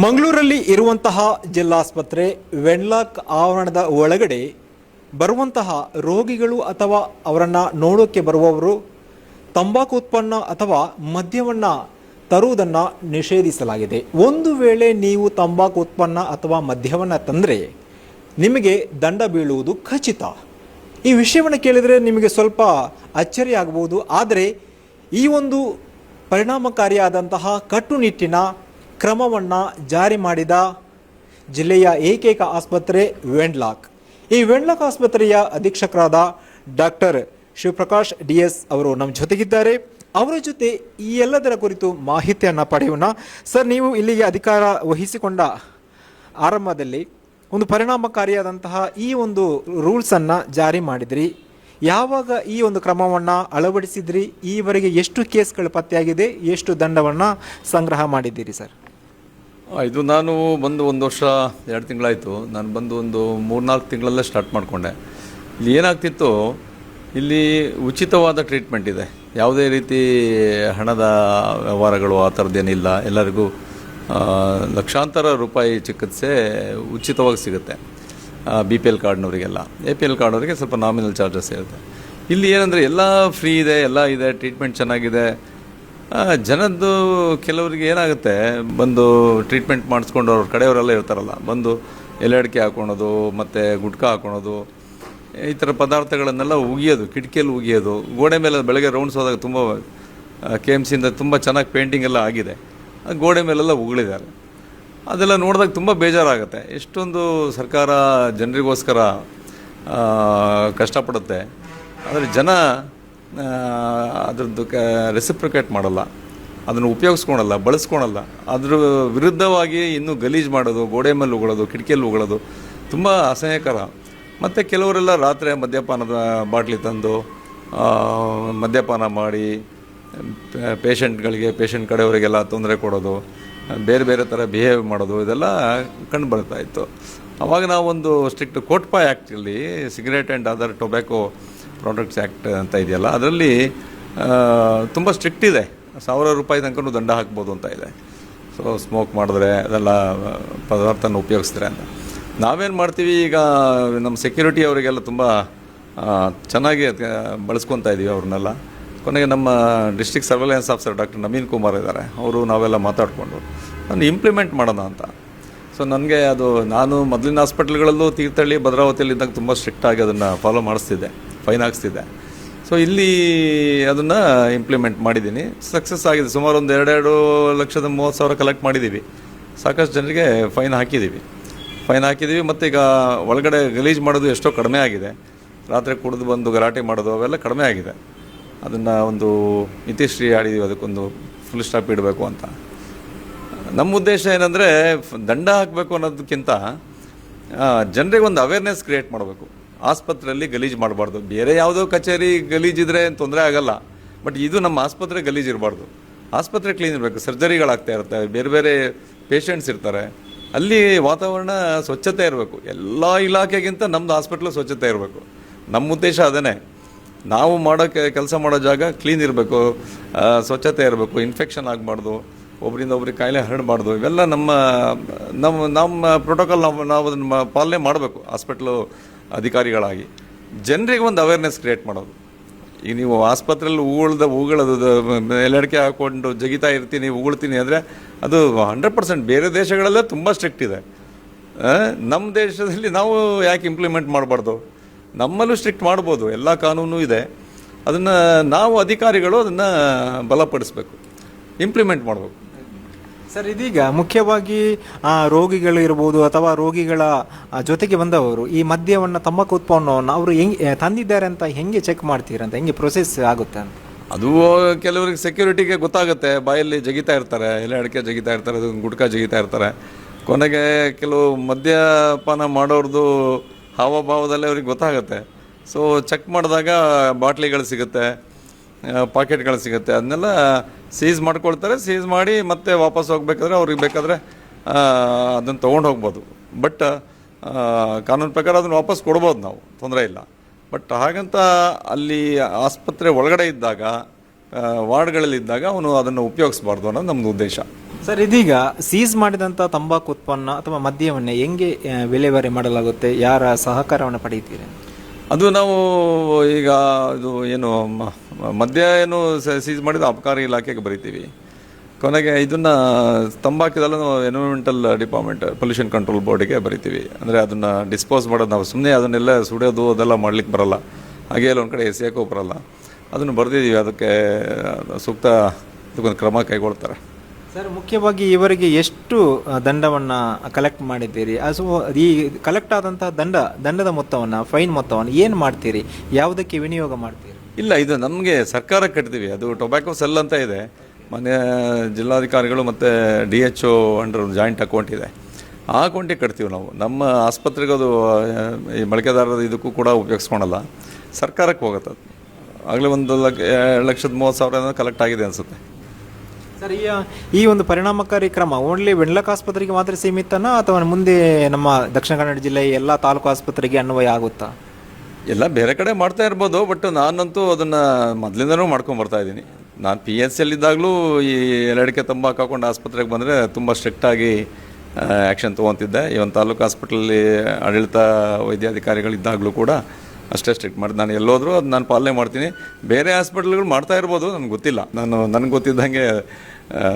ಮಂಗಳೂರಲ್ಲಿ ಇರುವಂತಹ ಜಿಲ್ಲಾಸ್ಪತ್ರೆ ವೆನ್ಲಾಕ್ ಆವರಣದ ಒಳಗಡೆ ಬರುವಂತಹ ರೋಗಿಗಳು ಅಥವಾ ಅವರನ್ನು ನೋಡೋಕ್ಕೆ ಬರುವವರು ತಂಬಾಕು ಉತ್ಪನ್ನ ಅಥವಾ ಮದ್ಯವನ್ನು ತರುವುದನ್ನು ನಿಷೇಧಿಸಲಾಗಿದೆ. ಒಂದು ವೇಳೆ ನೀವು ತಂಬಾಕು ಉತ್ಪನ್ನ ಅಥವಾ ಮದ್ಯವನ್ನು ತಂದರೆ ನಿಮಗೆ ದಂಡ ಬೀಳುವುದು ಖಚಿತ. ಈ ವಿಷಯವನ್ನು ಕೇಳಿದರೆ ನಿಮಗೆ ಸ್ವಲ್ಪ ಅಚ್ಚರಿ ಆಗಬಹುದು ಆದರೆ ಈ ಒಂದು ಪರಿಣಾಮಕಾರಿಯಾದಂತಹ ಕಟ್ಟುನಿಟ್ಟಿನ ಕ್ರಮವನ್ನು ಜಾರಿ ಮಾಡಿದ ಜಿಲ್ಲೆಯ ಏಕೈಕ ಆಸ್ಪತ್ರೆ ವೆಂಡ್ಲಾಕ್. ಈ ವೆಂಡ್ಲಾಕ್ ಆಸ್ಪತ್ರೆಯ ಅಧೀಕ್ಷಕರಾದ ಡಾಕ್ಟರ್ ಶಿವಪ್ರಕಾಶ್ ಡಿ ಎಸ್ ಅವರು ನಮ್ಮ ಜೊತೆಗಿದ್ದಾರೆ. ಅವರ ಜೊತೆ ಈ ಎಲ್ಲದರ ಕುರಿತು ಮಾಹಿತಿಯನ್ನು ಪಡೆಯೋಣ. ಸರ್, ನೀವು ಇಲ್ಲಿಗೆ ಅಧಿಕಾರ ವಹಿಸಿಕೊಂಡ ಆರಂಭದಲ್ಲಿ ಒಂದು ಪರಿಣಾಮಕಾರಿಯಾದಂತಹ ಈ ಒಂದು ರೂಲ್ಸನ್ನು ಜಾರಿ ಮಾಡಿದ್ರಿ. ಯಾವಾಗ ಈ ಒಂದು ಕ್ರಮವನ್ನು ಅಳವಡಿಸಿದ್ರಿ? ಈವರೆಗೆ ಎಷ್ಟು ಕೇಸ್ಗಳು ಪತ್ತೆಯಾಗಿದೆ? ಎಷ್ಟು ದಂಡವನ್ನು ಸಂಗ್ರಹ ಮಾಡಿದ್ದೀರಿ ಸರ್? ಇದು ನಾನು ಬಂದು ಒಂದು ವರ್ಷ, ಎರಡು ತಿಂಗಳಾಯಿತು. ನಾನು ಬಂದು ಒಂದು ಮೂರ್ನಾಲ್ಕು ತಿಂಗಳಲ್ಲೇ ಸ್ಟಾರ್ಟ್ ಮಾಡಿಕೊಂಡೆ. ಇಲ್ಲಿ ಏನಾಗ್ತಿತ್ತು, ಇಲ್ಲಿ ಉಚಿತವಾದ ಟ್ರೀಟ್ಮೆಂಟ್ ಇದೆ. ಯಾವುದೇ ರೀತಿ ಹಣದ ವ್ಯವಹಾರಗಳು ಆ ಥರದ್ದೇನಿಲ್ಲ. ಎಲ್ಲರಿಗೂ ಲಕ್ಷಾಂತರ ರೂಪಾಯಿ ಚಿಕಿತ್ಸೆ ಉಚಿತವಾಗಿ ಸಿಗುತ್ತೆ. ಬಿ ಪಿ ಎಲ್ ಕಾರ್ಡ್ನವರಿಗೆಲ್ಲ. ಎ ಪಿ ಎಲ್ ಕಾರ್ಡ್ನವರಿಗೆ ಸ್ವಲ್ಪ ನಾಮಿನಲ್ ಚಾರ್ಜಸ್ ಇರುತ್ತೆ. ಇಲ್ಲಿ ಏನಂದರೆ, ಎಲ್ಲ ಫ್ರೀ ಇದೆ, ಎಲ್ಲ ಇದೆ ಟ್ರೀಟ್ಮೆಂಟ್ ಚೆನ್ನಾಗಿದೆ. ಜನದ್ದು ಕೆಲವರಿಗೆ ಏನಾಗುತ್ತೆ? ಬಂದು ಟ್ರೀಟ್ಮೆಂಟ್ ಮಾಡಿಸ್ಕೊಂಡು ಅವ್ರ ಕಡೆಯವರೆಲ್ಲ ಇರ್ತಾರಲ್ಲ, ಬಂದು ಎಲೆ ಅಡಿಕೆ ಹಾಕೊಳೋದು, ಮತ್ತು ಗುಟ್ಕಾ ಹಾಕೊಳೋದು, ಈ ಥರ ಪದಾರ್ಥಗಳನ್ನೆಲ್ಲ ಉಗಿಯೋದು, ಕಿಟಕಿಯಲ್ಲಿ ಉಗಿಯೋದು. ಗೋಡೆ ಮೇಲೆ ಬೆಳಗ್ಗೆ ರೌಂಡ್ಸ್ ಹೋದಾಗ ತುಂಬ ಕೆ ಎಂ ಸಿಯಿಂದ ತುಂಬ ಚೆನ್ನಾಗಿ ಪೇಂಟಿಂಗ್ ಎಲ್ಲ ಆಗಿದೆ. ಗೋಡೆ ಮೇಲೆಲ್ಲ ಉಗುಳಿದ್ದಾರೆ. ಅದೆಲ್ಲ ನೋಡಿದಾಗ ತುಂಬ ಬೇಜಾರಾಗುತ್ತೆ. ಎಷ್ಟೊಂದು ಸರ್ಕಾರ ಜನರಿಗೋಸ್ಕರ ಕಷ್ಟಪಡುತ್ತೆ. ಆದರೆ ಜನ ಅದ್ರದ್ದು ಕ ರೆಸಿಪ್ರಿಕೇಟ್ ಮಾಡಲ್ಲ. ಅದನ್ನು ಉಪಯೋಗಿಸ್ಕೊಳಲ್ಲ, ಬಳಸ್ಕೊಳಲ್ಲ. ಅದ್ರ ವಿರುದ್ಧವಾಗಿ ಇನ್ನೂ ಗಲೀಜು ಮಾಡೋದು, ಗೋಡೆ ಮೇಲೆ ಉಗಳೋದು, ಕಿಟಕಿಯಲ್ಲಿ ಉಗಳೋದು ತುಂಬ ಅಸಹ್ಯಕರ. ಮತ್ತು ಕೆಲವರೆಲ್ಲ ರಾತ್ರಿ ಮದ್ಯಪಾನದ ಬಾಟ್ಲಿ ತಂದು ಮದ್ಯಪಾನ ಮಾಡಿ ಪೇಷಂಟ್ಗಳಿಗೆ, ಪೇಷಂಟ್ ಕಡೆಯವರಿಗೆಲ್ಲ ತೊಂದರೆ ಕೊಡೋದು, ಬೇರೆ ಬೇರೆ ಥರ ಬಿಹೇವ್ ಮಾಡೋದು, ಇದೆಲ್ಲ ಕಂಡು ಬರ್ತಾ ಇತ್ತು. ಅವಾಗ ನಾವೊಂದು strict COTPA ಆ್ಯಕ್ಟಲ್ಲಿ cigarette and other tobacco products act ಅಂತ ಇದೆಯಲ್ಲ, ಅದರಲ್ಲಿ ತುಂಬ ಸ್ಟ್ರಿಕ್ಟ್ ಇದೆ. ಸಾವಿರ ರೂಪಾಯಿ ತನಕ ದಂಡ ಹಾಕ್ಬೋದು ಅಂತ ಇದೆ. ಸೊ ಸ್ಮೋಕ್ ಮಾಡಿದ್ರೆ ಅದೆಲ್ಲ ಪದಾರ್ಥನ ಉಪಯೋಗಿಸಿದ್ರೆ ಅಂತ. ನಾವೇನು ಮಾಡ್ತೀವಿ ಈಗ, ನಮ್ಮ ಸೆಕ್ಯೂರಿಟಿ ಅವರಿಗೆಲ್ಲ ತುಂಬ ಚೆನ್ನಾಗಿ ಬಳಸ್ಕೊತಾ ಇದ್ದೀವಿ ಅವ್ರನ್ನೆಲ್ಲ. ಕೊನೆಗೆ ನಮ್ಮ district surveillance officer doctor Naveen Kumar ಇದ್ದಾರೆ. ಅವರು ನಾವೆಲ್ಲ ಮಾತಾಡಿಕೊಂಡು, ನಾನು ಇಂಪ್ಲಿಮೆಂಟ್ ಮಾಡೋಣ ಅಂತ. ಸೊ ನನಗೆ ಅದು, ನಾನು ಮೊದಲಿನ ಹಾಸ್ಪಿಟ್ಲ್ಗಳಲ್ಲೂ ತೀರ್ಥಹಳ್ಳಿ ಭದ್ರಾವತಿಯಲ್ಲಿ ಇದ್ದಾಗ ತುಂಬ ಸ್ಟ್ರಿಕ್ಟಾಗಿ ಅದನ್ನು ಫಾಲೋ ಮಾಡಿಸ್ತಿದ್ದೆ. ಫೈನ್ ಹಾಕ್ಸ್ತಿದ್ದೆ. ಸೊ ಇಲ್ಲಿ ಅದನ್ನು ಇಂಪ್ಲಿಮೆಂಟ್ ಮಾಡಿದ್ದೀನಿ. ಸಕ್ಸಸ್ ಆಗಿದೆ. ಸುಮಾರು ಒಂದು ಎರಡೆರಡು ಲಕ್ಷದ ಮೂವತ್ತು ಸಾವಿರ ಕಲೆಕ್ಟ್ ಮಾಡಿದ್ದೀವಿ. ಸಾಕಷ್ಟು ಜನರಿಗೆ ಫೈನ್ ಹಾಕಿದ್ದೀವಿ. ಫೈನ್ ಹಾಕಿದ್ದೀವಿ. ಮತ್ತು ಈಗ ಒಳಗಡೆ ಗಲೀಜು ಮಾಡೋದು ಎಷ್ಟೋ ಕಡಿಮೆ ಆಗಿದೆ. ರಾತ್ರಿ ಕುಡಿದು ಬಂದು ಗಲಾಟೆ ಮಾಡೋದು ಅವೆಲ್ಲ ಕಡಿಮೆ ಆಗಿದೆ. ಅದನ್ನು ಒಂದು ಇತಿಶ್ರೀ ಆಡಿದ್ದೀವಿ ಅದಕ್ಕೊಂದು ಫುಲ್ ಸ್ಟಾಪ್ ಇಡಬೇಕು ಅಂತ. ನಮ್ಮ ಉದ್ದೇಶ ಏನಂದರೆ, ದಂಡ ಹಾಕಬೇಕು ಅನ್ನೋದಕ್ಕಿಂತ ಜನರಿಗೆ ಒಂದು ಅವೇರ್ನೆಸ್ ಕ್ರಿಯೇಟ್ ಮಾಡಬೇಕು. ಆಸ್ಪತ್ರೆಯಲ್ಲಿ ಗಲೀಜು ಮಾಡಬಾರ್ದು. ಬೇರೆ ಯಾವುದೋ ಕಚೇರಿ ಗಲೀಜಿದ್ರೆ ತೊಂದರೆ ಆಗಲ್ಲ. ಬಟ್ ಇದು ನಮ್ಮ ಆಸ್ಪತ್ರೆ ಗಲೀಜು ಇರಬಾರ್ದು. ಆಸ್ಪತ್ರೆ ಕ್ಲೀನ್ ಇರಬೇಕು. ಸರ್ಜರಿಗಳಾಗ್ತಾ ಇರ್ತವೆ ಬೇರೆ ಬೇರೆ ಪೇಷಂಟ್ಸ್ ಇರ್ತಾರೆ. ಅಲ್ಲಿ ವಾತಾವರಣ ಸ್ವಚ್ಛತೆ ಇರಬೇಕು. ಎಲ್ಲ ಇಲಾಖೆಗಿಂತ ನಮ್ಮದು ಹಾಸ್ಪಿಟ್ಲು ಸ್ವಚ್ಛತೆ ಇರಬೇಕು. ನಮ್ಮ ಉದ್ದೇಶ ಅದೇ ನಾವು ಮಾಡೋ ಕೆಲಸ ಮಾಡೋ ಜಾಗ ಕ್ಲೀನ್ ಇರಬೇಕು. ಸ್ವಚ್ಛತೆ ಇರಬೇಕು. ಇನ್ಫೆಕ್ಷನ್ ಆಗಬಾರ್ದು. ಒಬ್ಬರಿಂದ ಒಬ್ರಿಗೆ ಕಾಯಿಲೆ ಹರಡಬಾರ್ದು. ಇವೆಲ್ಲ ನಮ್ಮ ನಮ್ಮ ನಮ್ಮ ಪ್ರೋಟೋಕಾಲ್ ನಾವು ನಾವು ಅದನ್ನು ಪಾಲನೆ ಮಾಡಬೇಕು. ಹಾಸ್ಪಿಟ್ಲು ಅಧಿಕಾರಿಗಳಾಗಿ. ಜನರಿಗೆ ಒಂದು ಅವೇರ್ನೆಸ್ ಕ್ರಿಯೇಟ್ ಮಾಡೋದು. ಈಗ ನೀವು ಆಸ್ಪತ್ರೆಯಲ್ಲಿ ಉಗುಳ್ದ ಉಗುಳದು ಎಲ್ಲಡಿಕೆ ಹಾಕ್ಕೊಂಡು ಜಗಿತಾ ಇರ್ತೀನಿ, ಉಗುಳ್ತೀನಿ ಅಂದರೆ ಅದು ಹಂಡ್ರೆಡ್ ಪರ್ಸೆಂಟ್ ಬೇರೆ ದೇಶಗಳಲ್ಲೇ ತುಂಬ ಸ್ಟ್ರಿಕ್ಟ್ ಇದೆ. ನಮ್ಮ ದೇಶದಲ್ಲಿ ನಾವು ಯಾಕೆ ಇಂಪ್ಲಿಮೆಂಟ್ ಮಾಡಬಾರ್ದು? ನಮ್ಮಲ್ಲೂ ಸ್ಟ್ರಿಕ್ಟ್ ಮಾಡ್ಬೋದು, ಎಲ್ಲ ಕಾನೂನು ಇದೆ. ಅದನ್ನು ನಾವು ಅಧಿಕಾರಿಗಳು ಅದನ್ನು ಬಲಪಡಿಸ್ಬೇಕು ಇಂಪ್ಲಿಮೆಂಟ್ ಮಾಡಬೇಕು. ಸರ್, ಇದೀಗ ಮುಖ್ಯವಾಗಿ ರೋಗಿಗಳು ಇರ್ಬೋದು ಅಥವಾ ರೋಗಿಗಳ ಜೊತೆಗೆ ಬಂದವರು ಈ ಮದ್ಯವನ್ನು, ತಂಬಾಕು ಉತ್ಪನ್ನವನ್ನು ಅವರು ಹೆಂಗೆ ತಂದಿದ್ದಾರೆ ಅಂತ ಹೆಂಗೆ ಚೆಕ್ ಮಾಡ್ತೀರಂತ ಹೆಂಗೆ ಪ್ರೊಸೆಸ್ ಆಗುತ್ತೆ ಅಂತ? ಅದು ಕೆಲವರಿಗೆ ಸೆಕ್ಯೂರಿಟಿಗೆ ಗೊತ್ತಾಗುತ್ತೆ. ಬಾಯಲ್ಲಿ ಜಗಿತಾ ಇರ್ತಾರೆ, ಎಲೆ ಅಡಿಕೆ ಜಗಿತಾ ಇರ್ತಾರೆ, ಅದು ಗುಟ್ಕಾ ಜಗಿತಾ ಇರ್ತಾರೆ. ಕೊನೆಗೆ ಕೆಲವು ಮದ್ಯಪಾನ ಮಾಡೋರ್ದು ಹಾವಭಾವದಲ್ಲೇ ಅವ್ರಿಗೆ ಗೊತ್ತಾಗುತ್ತೆ. ಸೊ ಚೆಕ್ ಮಾಡಿದಾಗ ಬಾಟ್ಲಿಗಳು ಸಿಗುತ್ತೆ. ಪಾಕೆಟ್ಗಳು ಸಿಗುತ್ತೆ. ಅದನ್ನೆಲ್ಲ ಸೀಸ್ ಮಾಡ್ಕೊಳ್ತಾರೆ ಸೀಸ್ ಮಾಡಿ ಮತ್ತೆ ವಾಪಸ್ ಹೋಗ್ಬೇಕಾದ್ರೆ ಅವ್ರಿಗೆ ಬೇಕಾದರೆ ಅದನ್ನು ತೊಗೊಂಡು ಹೋಗ್ಬೋದು. ಬಟ್ ಕಾನೂನು ಪ್ರಕಾರ ಅದನ್ನು ವಾಪಸ್ ಕೊಡ್ಬೋದು ನಾವು ತೊಂದರೆ ಇಲ್ಲ. ಬಟ್ ಹಾಗಂತ ಅಲ್ಲಿ ಆಸ್ಪತ್ರೆ ಒಳಗಡೆ ಇದ್ದಾಗ ವಾರ್ಡ್ಗಳಲ್ಲಿದ್ದಾಗ ವಾರ್ಡ್ಗಳಲ್ಲಿ ಇದ್ದಾಗ ಅವನು ಅದನ್ನು ಉಪಯೋಗಿಸ್ಬಾರ್ದು ಅನ್ನೋದು ನಮ್ಮದು ಉದ್ದೇಶ. ಸರ್ ಇದೀಗ ಸೀಸ್ ಮಾಡಿದಂಥ ತಂಬಾಕು ಉತ್ಪನ್ನ ಅಥವಾ ಮದ್ಯವನ್ನು ಹೆಂಗೆ ವಿಲೇವಾರಿ ಮಾಡಲಾಗುತ್ತೆ? ಯಾರ ಸಹಕಾರವನ್ನು ಪಡೆಯುತ್ತೀರಿ? ಅದು ನಾವು ಈಗ ಇದು ಏನು ಮದ್ಯ ಏನು ಸೀಸ್ ಮಾಡಿದ ಅಬಕಾರಿ ಇಲಾಖೆಗೆ ಬರಿತೀವಿ. ಕೊನೆಗೆ ಇದನ್ನ ತಂಬಾಕಿದೆಲ್ಲ ನಾವು ಡಿಪಾರ್ಟ್ಮೆಂಟ್ ಪೊಲ್ಯೂಷನ್ ಕಂಟ್ರೋಲ್ ಬೋರ್ಡಿಗೆ ಬರಿತೀವಿ. ಅಂದರೆ ಅದನ್ನ ಡಿಸ್ಪೋಸ್ ಮಾಡೋದು ನಾವು ಸುಮ್ಮನೆ ಅದನ್ನೆಲ್ಲ ಸುಡೋದು ಅದೆಲ್ಲ ಮಾಡ್ಲಿಕ್ಕೆ ಬರಲ್ಲ. ಹಾಗೆ ಎಲ್ಲ ಒಂದು ಕಡೆ ಎಸೆಯೋಕ್ಕೂ ಬರಲ್ಲ. ಅದನ್ನು ಬರೆದಿದ್ದೀವಿ. ಅದಕ್ಕೆ ಸೂಕ್ತ ಇದಕ್ಕೊಂದು ಕ್ರಮ ಕೈಗೊಳ್ತಾರೆ. ಸರ್, ಮುಖ್ಯವಾಗಿ ಇವರಿಗೆ ಎಷ್ಟು ದಂಡವನ್ನು ದಂಡವನ್ನ ಕಲೆಕ್ಟ್ ಮಾಡಿದ್ದೀರಿ? ಅದು ಈ ಕಲೆಕ್ಟ್ ಆದಂತಹ ದಂಡ, ದಂಡದ ಮೊತ್ತವನ್ನು ಫೈನ್ ಮೊತ್ತವನ್ನು ಏನು ಮಾಡ್ತೀರಿ? ಯಾವುದಕ್ಕೆ ವಿನಿಯೋಗ ಮಾಡ್ತೀರಿ? ಇಲ್ಲ, ಇದು ನಮಗೆ ಸರ್ಕಾರ ಕಟ್ತೀವಿ. ಅದು ಟೊಬ್ಯಾಕೋ ಸೆಲ್ ಅಂತ ಇದೆ. ಮನೆ, ಜಿಲ್ಲಾಧಿಕಾರಿಗಳು ಮತ್ತು D H O under joint account ಇದೆ. ಆ ಅಕೌಂಟಿಗೆ ಕಟ್ತೀವಿ ನಾವು. ನಮ್ಮ ಆಸ್ಪತ್ರೆಗೆ ಈ ಬಳಕೆದಾರರ ಇದಕ್ಕೂ ಕೂಡ ಉಪಯೋಗಿಸ್ಕೊಳಲ್ಲ. ಸರ್ಕಾರಕ್ಕೆ ಹೋಗುತ್ತೆ ಅದು. ಆಗಲೇ ಒಂದು ಲಕ್ಷದ ಮೂವತ್ತು ಸಾವಿರ ಕಲೆಕ್ಟ್ ಆಗಿದೆ ಅನಿಸುತ್ತೆ. ಸರ್, ಈ ಈ ಒಂದು ಪರಿಣಾಮಕಾರಿ ಕ್ರಮ ಓನ್ಲಿ ವೆಣ್ಲಕ್ ಆಸ್ಪತ್ರೆಗೆ ಮಾತ್ರ ಸೀಮಿತನಾ ಅಥವಾ ಮುಂದೆ ನಮ್ಮ ದಕ್ಷಿಣ ಕನ್ನಡ ಜಿಲ್ಲೆಯ ಎಲ್ಲ ತಾಲೂಕು ಆಸ್ಪತ್ರೆಗೆ ಅನ್ವಯ ಆಗುತ್ತಾ? ಎಲ್ಲ ಬೇರೆ ಕಡೆ ಮಾಡ್ತಾ ಇರ್ಬೋದು ಬಟ್ ನಾನಂತೂ ಅದನ್ನು ಮೊದಲಿಂದನೂ ಮಾಡ್ಕೊಂಡು ಬರ್ತಾ ಇದ್ದೀನಿ. ನಾನು ಪಿ ಎಚ್ ಇದ್ದಾಗಲೂ ಈ ಎಲ್ಲಡಿಕೆ ತಂಬಾಕು ಹಾಕೊಂಡು ಆಸ್ಪತ್ರೆಗೆ ಬಂದರೆ ತುಂಬ ಸ್ಟ್ರಿಕ್ಟಾಗಿ ಆ್ಯಕ್ಷನ್ ತೊಗೊತಿದ್ದೆ. ಒಂದು ತಾಲೂಕು ಹಾಸ್ಪಿಟಲಲ್ಲಿ ಆಡಳಿತ ವೈದ್ಯಾಧಿಕಾರಿಗಳಿದ್ದಾಗಲೂ ಕೂಡ ಅಷ್ಟೇ ಸ್ಟ್ರಿಕ್ಟ್ ಮಾಡಿ, ನಾನು ಎಲ್ಲೋದ್ರೂ ಅದು ನಾನು ಪಾಲನೆ ಮಾಡ್ತೀನಿ. ಬೇರೆ ಹಾಸ್ಪಿಟ್ಲ್ಗಳು ಮಾಡ್ತಾ ಇರ್ಬೋದು, ನನಗೆ ಗೊತ್ತಿಲ್ಲ. ನಾನು, ನನಗೆ ಗೊತ್ತಿದ್ದಂಗೆ ಆ,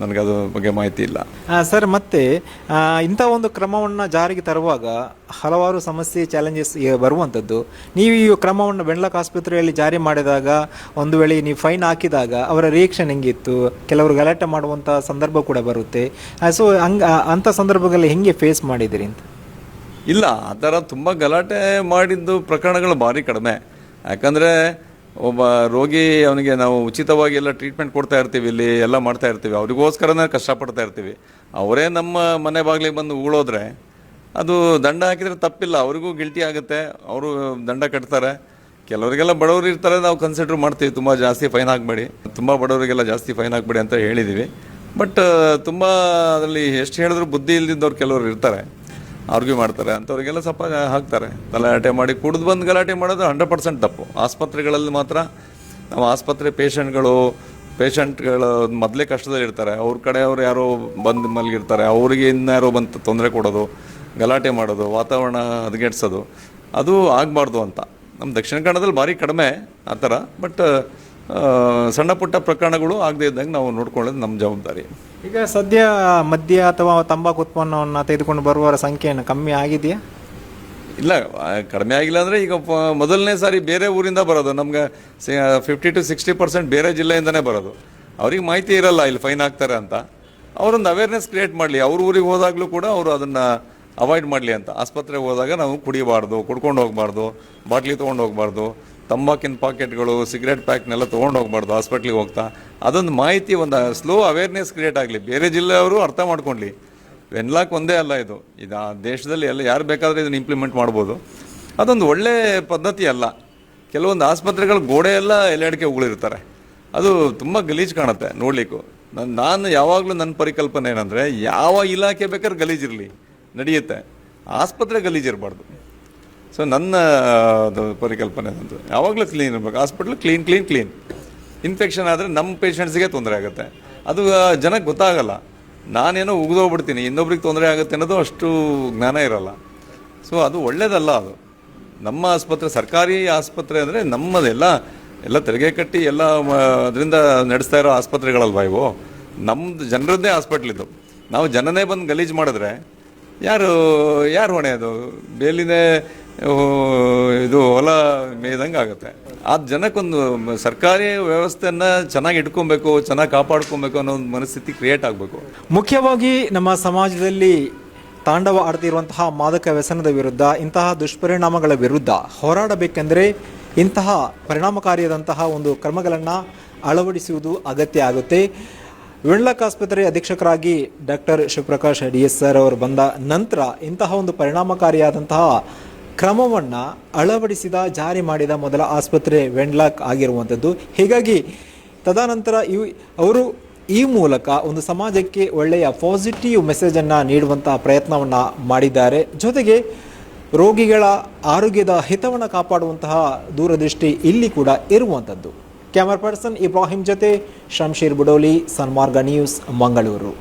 ನಾನು ಅದು ಬಗ್ಗೆ ಮಾಹಿತಿ ಇಲ್ಲ. ಸರ್ ಮತ್ತೆ ಇಂಥ ಒಂದು ಕ್ರಮವನ್ನು ಜಾರಿಗೆ ತರುವಾಗ ಹಲವಾರು ಸಮಸ್ಯೆ ಚಾಲೆಂಜಸ್ ಬರುವಂಥದ್ದು. ನೀವು ಈ ಕ್ರಮವನ್ನು ಬೆಣ್ಲಕ್ ಆಸ್ಪತ್ರೆಯಲ್ಲಿ ಜಾರಿ ಮಾಡಿದಾಗ ಒಂದು ವೇಳೆ ನೀವು ಫೈನ್ ಹಾಕಿದಾಗ ಅವರ ರಿಯಾಕ್ಷನ್ ಹೆಂಗಿತ್ತು? ಕೆಲವರು ಗಲಾಟೆ ಮಾಡುವಂಥ ಸಂದರ್ಭ ಕೂಡ ಬರುತ್ತೆ. ಸೊ ಹಂಗ ಅಂಥ ಸಂದರ್ಭಗಳಲ್ಲಿ ಹೆಂಗೆ ಫೇಸ್ ಮಾಡಿದಿರಿ ಅಂತ? ಇಲ್ಲ ಆ ಥರ ತುಂಬ ಗಲಾಟೆ ಮಾಡಿದ್ದು ಪ್ರಕರಣಗಳು ಭಾರಿ ಕಡಿಮೆ. ಯಾಕಂದರೆ ಒಬ್ಬ ರೋಗಿ ಅವನಿಗೆ ನಾವು ಉಚಿತವಾಗಿ ಎಲ್ಲ ಟ್ರೀಟ್ಮೆಂಟ್ ಕೊಡ್ತಾ ಇರ್ತೀವಿ ಇಲ್ಲಿ, ಎಲ್ಲ ಮಾಡ್ತಾ ಇರ್ತೀವಿ. ಅವ್ರಿಗೋಸ್ಕರನೇ ಕಷ್ಟಪಡ್ತಾ ಇರ್ತೀವಿ. ಅವರೇ ನಮ್ಮ ಮನೆ ಬಾಗಿಲಿಗೆ ಬಂದು ಉಗುಳೋದ್ರೆ ಅದು ದಂಡ ಹಾಕಿದರೆ ತಪ್ಪಿಲ್ಲ. ಅವರಿಗೂ ಗಿಲ್ಟಿ ಆಗುತ್ತೆ. ಅವರು ದಂಡ ಕಟ್ತಾರೆ. ಕೆಲವರಿಗೆಲ್ಲ ಬಡವರು ಇರ್ತಾರೆ, ನಾವು ಕನ್ಸಿಡರ್ ಮಾಡ್ತೀವಿ. ತುಂಬ ಜಾಸ್ತಿ ಫೈನ್ ಹಾಕಬೇಡಿ ತುಂಬ ಬಡವರಿಗೆಲ್ಲ ಜಾಸ್ತಿ ಫೈನ್ ಹಾಕಬೇಡಿ ಅಂತ ಹೇಳಿದ್ದೀವಿ ಬಟ್ ತುಂಬ ಅದರಲ್ಲಿ ಎಷ್ಟು ಹೇಳಿದ್ರು ಬುದ್ಧಿ ಇಲ್ದಿದ್ದವ್ರು ಕೆಲವರು ಇರ್ತಾರೆ. ಆರ್ಗ್ಯೂ ಮಾಡ್ತಾರೆ. ಅಂಥವ್ರಿಗೆಲ್ಲ ಸ್ವಲ್ಪ ಹಾಕ್ತಾರೆ. ಗಲಾಟೆ ಮಾಡಿ ಕುಡಿದು ಬಂದು ಗಲಾಟೆ ಮಾಡೋದು ಹಂಡ್ರೆಡ್ ಪರ್ಸೆಂಟ್ ತಪ್ಪು. ಆಸ್ಪತ್ರೆಗಳಲ್ಲಿ ಮಾತ್ರ ನಾವು ಆಸ್ಪತ್ರೆ ಪೇಷಂಟ್ಗಳು ಪೇಷಂಟ್ಗಳು ಮೊದಲೇ ಕಷ್ಟದಲ್ಲಿ ಇರ್ತಾರೆ. ಅವ್ರ ಕಡೆ ಅವ್ರು ಯಾರೋ ಬಂದು ಮಲಗಿರ್ತಾರೆ. ಅವರಿಗೆ ಇನ್ಯಾರೋ ಬಂದು ತೊಂದರೆ ಕೊಡೋದು, ಗಲಾಟೆ ಮಾಡೋದು, ವಾತಾವರಣ ಹದಗೆಡ್ಸೋದು, ಅದು ಆಗಬಾರ್ದು ಅಂತ. ನಮ್ಮ ದಕ್ಷಿಣ ಕನ್ನಡದಲ್ಲಿ ಭಾರಿ ಕಡಿಮೆ ಆ ಥರ. ಬಟ್ ಸಣ್ಣ ಪುಟ್ಟ ಪ್ರಕರಣಗಳು ಆಗದೇ ಇದ್ದಂಗೆ ನಾವು ನೋಡ್ಕೊಳ್ಳೋದು ನಮ್ಮ ಜವಾಬ್ದಾರಿ. ಈಗ ಸದ್ಯ ಮದ್ಯ ಅಥವಾ ತಂಬಾಕು ಉತ್ಪನ್ನವನ್ನು ತೆಗೆದುಕೊಂಡು ಬರುವವರ ಸಂಖ್ಯೆಯನ್ನು ಕಮ್ಮಿ ಆಗಿದೆಯಾ? ಇಲ್ಲ, ಕಡಿಮೆ ಆಗಿಲ್ಲ ಅಂದರೆ ಈಗ ಮೊದಲನೇ ಸಾರಿ ಬೇರೆ ಊರಿಂದ ಬರೋದು. ನಮ್ಗೆ ಫಿಫ್ಟಿ ಟು ಸಿಕ್ಸ್ಟಿ ಪರ್ಸೆಂಟ್ ಬೇರೆ ಜಿಲ್ಲೆಯಿಂದನೇ ಬರೋದು. ಅವ್ರಿಗೆ ಮಾಹಿತಿ ಇರಲ್ಲ, ಇಲ್ಲಿ ಫೈನ್ ಹಾಕ್ತಾರೆ ಅಂತ. ಅವರೊಂದು ಅವೇರ್ನೆಸ್ ಕ್ರಿಯೇಟ್ ಮಾಡಲಿ. ಅವ್ರ ಊರಿಗೆ ಹೋದಾಗಲೂ ಕೂಡ ಅವರು ಅದನ್ನು ಅವಾಯ್ಡ್ ಮಾಡಲಿ ಅಂತ. ಆಸ್ಪತ್ರೆಗೆ ಹೋದಾಗ ನಾವು ಕುಡಿಬಾರ್ದು, ಕುಡ್ಕೊಂಡು ಹೋಗಬಾರ್ದು, ಬಾಟ್ಲಿ ತೊಗೊಂಡು ಹೋಗಬಾರ್ದು. ತಂಬಾಕಿನ ಪಾಕೆಟ್ಗಳು, ಸಿಗರೇಟ್ ಪ್ಯಾಕ್ನೆಲ್ಲ ತೊಗೊಂಡು ಹೋಗ್ಬಾರ್ದು ಹಾಸ್ಪಿಟ್ಲಿಗೆ ಹೋಗ್ತಾ. ಅದೊಂದು ಮಾಹಿತಿ, ಒಂದು ಸ್ಲೋ ಅವೇರ್ನೆಸ್ ಕ್ರಿಯೇಟ್ ಆಗಲಿ. ಬೇರೆ ಜಿಲ್ಲೆಯವರು ಅರ್ಥ ಮಾಡ್ಕೊಳ್ಳಿ ವೆನ್ಲಾಕ್ ಒಂದೇ ಅಲ್ಲ ಇದು. ಇದು ಆ ದೇಶದಲ್ಲಿ ಎಲ್ಲ ಯಾರು ಬೇಕಾದರೂ ಇದನ್ನು ಇಂಪ್ಲಿಮೆಂಟ್ ಮಾಡ್ಬೋದು. ಅದೊಂದು ಒಳ್ಳೆ ಪದ್ಧತಿ ಅಲ್ಲ. ಕೆಲವೊಂದು ಆಸ್ಪತ್ರೆಗಳ ಗೋಡೆ ಎಲ್ಲ ಎಲೆ ಅಡಿಕೆ ಉಗುಳಿರ್ತಾರೆ ಅದು ತುಂಬ ಗಲೀಜು ಕಾಣುತ್ತೆ ನೋಡಲಿಕ್ಕೂ. ನಾನು ನಾನು ಯಾವಾಗಲೂ ನನ್ನ ಪರಿಕಲ್ಪನೆ ಏನಂದರೆ, ಯಾವ ಇಲಾಖೆ ಬೇಕಾದ್ರೆ ಗಲೀಜಿರಲಿ. ನಡೆಯುತ್ತೆ. ಆಸ್ಪತ್ರೆ ಗಲೀಜಿರಬಾರ್ದು. ಸೊ ನನ್ನ ಪರಿಕಲ್ಪನೆ ಅಂತ ಯಾವಾಗಲೂ ಕ್ಲೀನ್ ಇರಬೇಕು. Hospital clean clean clean infection ಆದರೆ ನಮ್ಮ ಪೇಷಂಟ್ಸಿಗೆ ತೊಂದರೆ ಆಗುತ್ತೆ. ಅದು ಜನಕ್ಕೆ ಗೊತ್ತಾಗಲ್ಲ. ನಾನೇನೋ ಉಗಿದೋಗ್ಬಿಡ್ತೀನಿ. ಇನ್ನೊಬ್ರಿಗೆ ತೊಂದರೆ ಆಗುತ್ತೆ ಅನ್ನೋದು ಅಷ್ಟು ಜ್ಞಾನ ಇರಲ್ಲ. ಸೊ ಅದು ಒಳ್ಳೇದಲ್ಲ ಅದು. ನಮ್ಮ ಆಸ್ಪತ್ರೆ, ಸರ್ಕಾರಿ ಆಸ್ಪತ್ರೆ ಅಂದರೆ ನಮ್ಮದೆಲ್ಲ ಎಲ್ಲ ತೆರಿಗೆ ಕಟ್ಟಿ ಎಲ್ಲ ಅದರಿಂದ ನಡೆಸ್ತಾ ಇರೋ ಆಸ್ಪತ್ರೆಗಳಲ್ವಾ ಇವು? ನಮ್ಮದು ಜನರದ್ದೇ ಇದು. ನಾವು ಜನನೇ ಬಂದು ಗಲೀಜು ಮಾಡಿದ್ರೆ ಯಾರು ಯಾರು ಹೊಣೆ ಅದು? ಬೇಲಿನೇ ಇದು ಹೊಲ ಮೇಯ್ದಂಗೆ ಆಗುತ್ತೆ. ಆ ಜನಕ್ಕೊಂದು ಸರ್ಕಾರಿ ವ್ಯವಸ್ಥೆಯನ್ನು ಚೆನ್ನಾಗಿ ಇಟ್ಕೊಬೇಕು, ಚೆನ್ನಾಗಿ ಕಾಪಾಡ್ಕೊಬೇಕು ಅನ್ನೋ ಒಂದು ಮನಸ್ಥಿತಿ ಕ್ರಿಯೇಟ್ ಆಗಬೇಕು. ಮುಖ್ಯವಾಗಿ ನಮ್ಮ ಸಮಾಜದಲ್ಲಿ ತಾಂಡವ ಆಡ್ತಿರುವಂತಹ ಮಾದಕ ವ್ಯಸನದ ವಿರುದ್ಧ, ಇಂತಹ ದುಷ್ಪರಿಣಾಮಗಳ ವಿರುದ್ಧ ಹೋರಾಡಬೇಕೆಂದರೆ ಇಂತಹ ಪರಿಣಾಮಕಾರಿಯಾದಂತಹ ಒಂದು ಕ್ರಮಗಳನ್ನು ಅಳವಡಿಸುವುದು ಅಗತ್ಯ ಆಗುತ್ತೆ. ವಿಣ್ಲಕ್ ಆಸ್ಪತ್ರೆ ಅಧೀಕ್ಷಕರಾಗಿ doctor Shivaprakash D S sir ಅವರು ಬಂದ ನಂತರ ಇಂತಹ ಒಂದು ಪರಿಣಾಮಕಾರಿಯಾದಂತಹ ಕ್ರಮವನ್ನು ಅಳವಡಿಸಿದ, ಜಾರಿ ಮಾಡಿದ ಮೊದಲ ಆಸ್ಪತ್ರೆ ವೆಂಡ್ಲಾಕ್ ಆಗಿರುವಂಥದ್ದು ಹೀಗಾಗಿ ತದನಂತರ ಇವು ಅವರು ಈ ಮೂಲಕ ಒಂದು ಸಮಾಜಕ್ಕೆ ಒಳ್ಳೆಯ ಪಾಸಿಟಿವ್ ಮೆಸೇಜನ್ನು ನೀಡುವಂಥ ಪ್ರಯತ್ನವನ್ನು ಮಾಡಿದ್ದಾರೆ. ಜೊತೆಗೆ ರೋಗಿಗಳ ಆರೋಗ್ಯದ ಹಿತವನ್ನು ಕಾಪಾಡುವಂತಹ ದೂರದೃಷ್ಟಿ ಇಲ್ಲಿ ಕೂಡ ಇರುವಂಥದ್ದು ಕ್ಯಾಮರಾ ಪರ್ಸನ್ ಇಬ್ರಾಹಿಂ ಜೊತೆ ಶಂಶೀರ್ ಬುಡೋಲಿ ಸನ್ಮಾರ್ಗ ನ್ಯೂಸ್ ಮಂಗಳೂರು